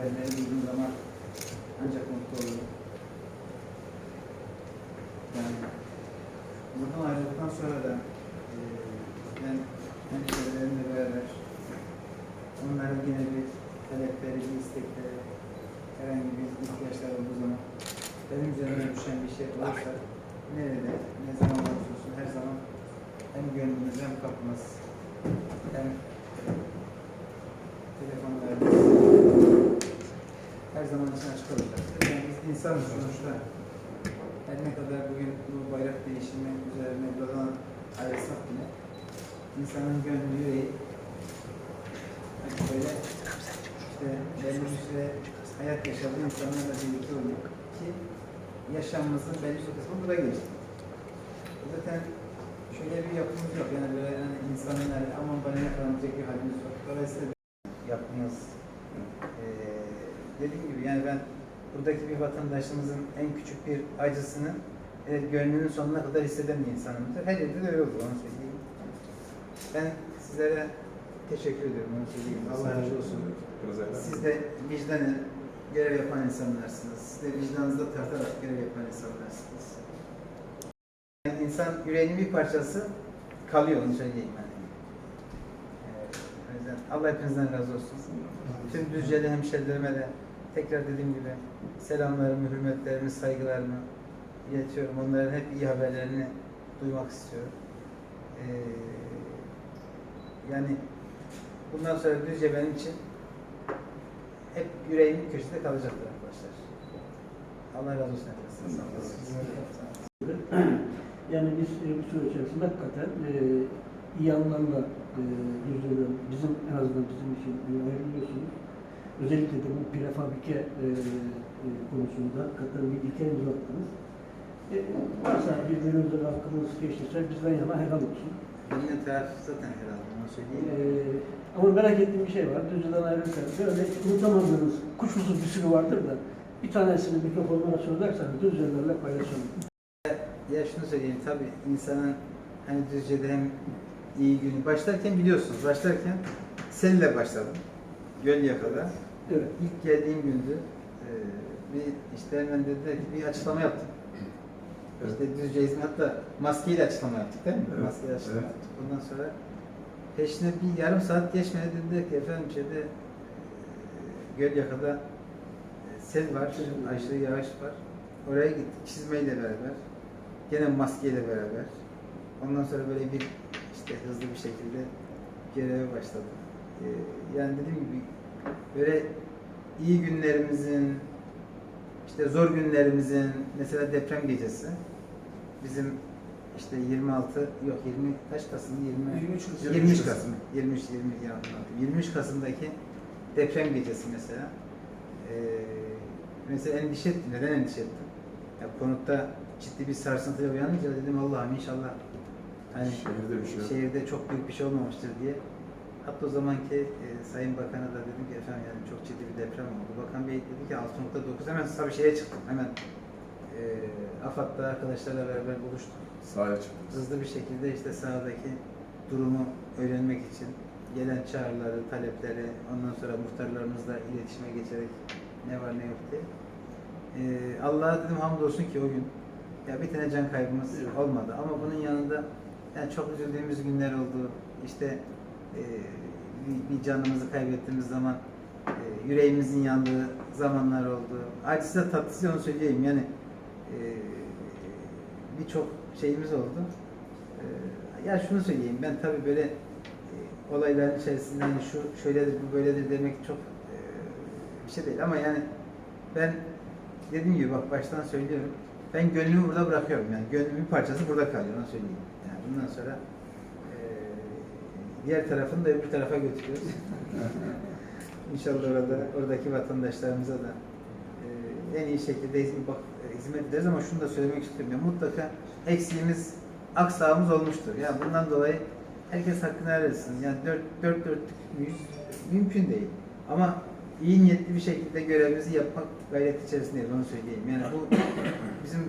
haberleri duyduğum zaman ancak mutlu olurum. Yani buradan ayrıldıktan sonra da e, ben hemşehrilerimle beraber onların yine bir talepleri, bir istekleri, herhangi bir ihtiyaçları olduğu zaman benim üzerime düşen bir şey olursa nerede, ne zaman olursa olsun her zaman hem gönlümüz hem kapımız hem telefonlarımız her zaman için açık olacaktır. İnsanız sonuçta. Her ne kadar bugün bu bayrak değişimi üzerine buradan ayrılsak bile insanın gönlü yüreği hani böyle işte belli bir süre hayat yaşadığı insanlarla birlikte oluyor ki yaşamımızın belli bir kısmı burada geçti. Zaten şöyle bir yapımız yok yani böyle yani insanın yani aman bana ne kadar bir halimiz yok. Dolayısıyla yaptığımız eee dediğim gibi yani ben buradaki bir vatandaşımızın en küçük bir acısını e, gönlünün sonuna kadar hisseden bir insanımdır. Her yerde de öyle olur onu söyleyeyim. Ben sizlere teşekkür ediyorum onu söyleyeyim. Allah razı olsun. Siz de vicdanı görev yapan insanlarsınız. Siz de vicdanınızda tartarak görev yapan insanlarsınız. Yani insan yüreğinin bir parçası kalıyor onu söyleyeyim ben. Allah hepinizden razı olsun. Tüm Düzceli hemşerilerime de tekrar dediğim gibi selamlarımı, hürmetlerimi, saygılarımı iletiyorum. Onların hep iyi haberlerini duymak istiyorum. Ee, yani bundan sonra Düzce benim için hep yüreğimin köşesinde kalacaktır arkadaşlar. Allah razı olsun. Yani biz e, bu süre içerisinde hakikaten e, iyi anlamda e, bizim en azından bizim için e. Özellikle de bu prefabrike e, e, konusunda hakikaten bir ilke imza attınız. E, varsa birbirinize hakkınız geçtiyse bizden yana helal olsun. Benim taraf zaten herhalde onu E, söyleyeyim. ama merak ettiğim bir şey var. Düzce'den ayrılırsanız böyle unutamadığınız kuşkusuz bir sürü vardır da bir tanesini mikrofonlara söylerseniz Düzce'lerle paylaşalım. Ya şunu söyleyeyim tabii insanın hani Düzce'de hem iyi günü başlarken biliyorsunuz başlarken seninle başladım. Gölyaka'da. Evet. İlk geldiğim gündü. Ee, bir işte hemen dediler ki bir açıklama yaptım. İşte Düzce İzmir hatta maskeyle açıklama yaptık değil mi? Evet, Maskeyle açıklama evet. yaptık. Ondan sonra peşine bir yarım saat geçmedi dediler ki efendim şeyde e, Gölyaka'da e, sel var, aşırı yağış var. Oraya gittik çizmeyle beraber. Gene maskeyle beraber. Ondan sonra böyle bir işte hızlı bir şekilde göreve başladım. Ee, yani dediğim gibi böyle iyi günlerimizin işte zor günlerimizin mesela deprem gecesi bizim işte 26 yok 20 kaç Kasım 20 23 Kasım. 23 Kasım 23 20 yanlış anlattım. 23 Kasım'daki deprem gecesi mesela ee, mesela endişe ettim. Neden endişe ettim? Ya konutta ciddi bir sarsıntıya uyanınca dedim Allah'ım inşallah hani Şehirde bir şey şehirde çok büyük bir şey olmamıştır diye. Hatta o zamanki e, Sayın Bakan'a da dedim ki efendim yani çok ciddi bir deprem oldu. Bakan Bey dedi ki 6.9 hemen tabii şeye çıktım hemen e, AFAD'da arkadaşlarla beraber buluştuk. Sahaya çıktınız. Hızlı bir şekilde işte sahadaki durumu öğrenmek için gelen çağrıları, talepleri ondan sonra muhtarlarımızla iletişime geçerek ne var ne yok diye. E, Allah'a dedim hamdolsun ki o gün ya bir tane can kaybımız olmadı ama bunun yanında yani çok üzüldüğümüz günler oldu. İşte bir, bir canımızı kaybettiğimiz zaman e, yüreğimizin yandığı zamanlar oldu. Acısı tatlısı onu söyleyeyim yani e, birçok şeyimiz oldu. E, ya şunu söyleyeyim ben tabii böyle olayların içerisinde hani şu şöyledir bu böyledir demek çok bir şey değil ama yani ben dediğim gibi bak baştan söylüyorum. Ben gönlümü burada bırakıyorum yani. Gönlümün bir parçası burada kalıyor onu söyleyeyim. Yani bundan sonra diğer tarafını da öbür tarafa götürüyoruz. İnşallah orada oradaki vatandaşlarımıza da eee, en iyi şekilde bak, hizmet ederiz ama şunu da söylemek istiyorum. Ya, mutlaka eksiğimiz, aksağımız olmuştur. Yani bundan dolayı herkes hakkını etsin. Yani dört, dört dörtlük müyüz? Mümkün değil. Ama iyi niyetli bir şekilde görevimizi yapmak gayreti içerisindeyiz onu söyleyeyim. Yani bu bizim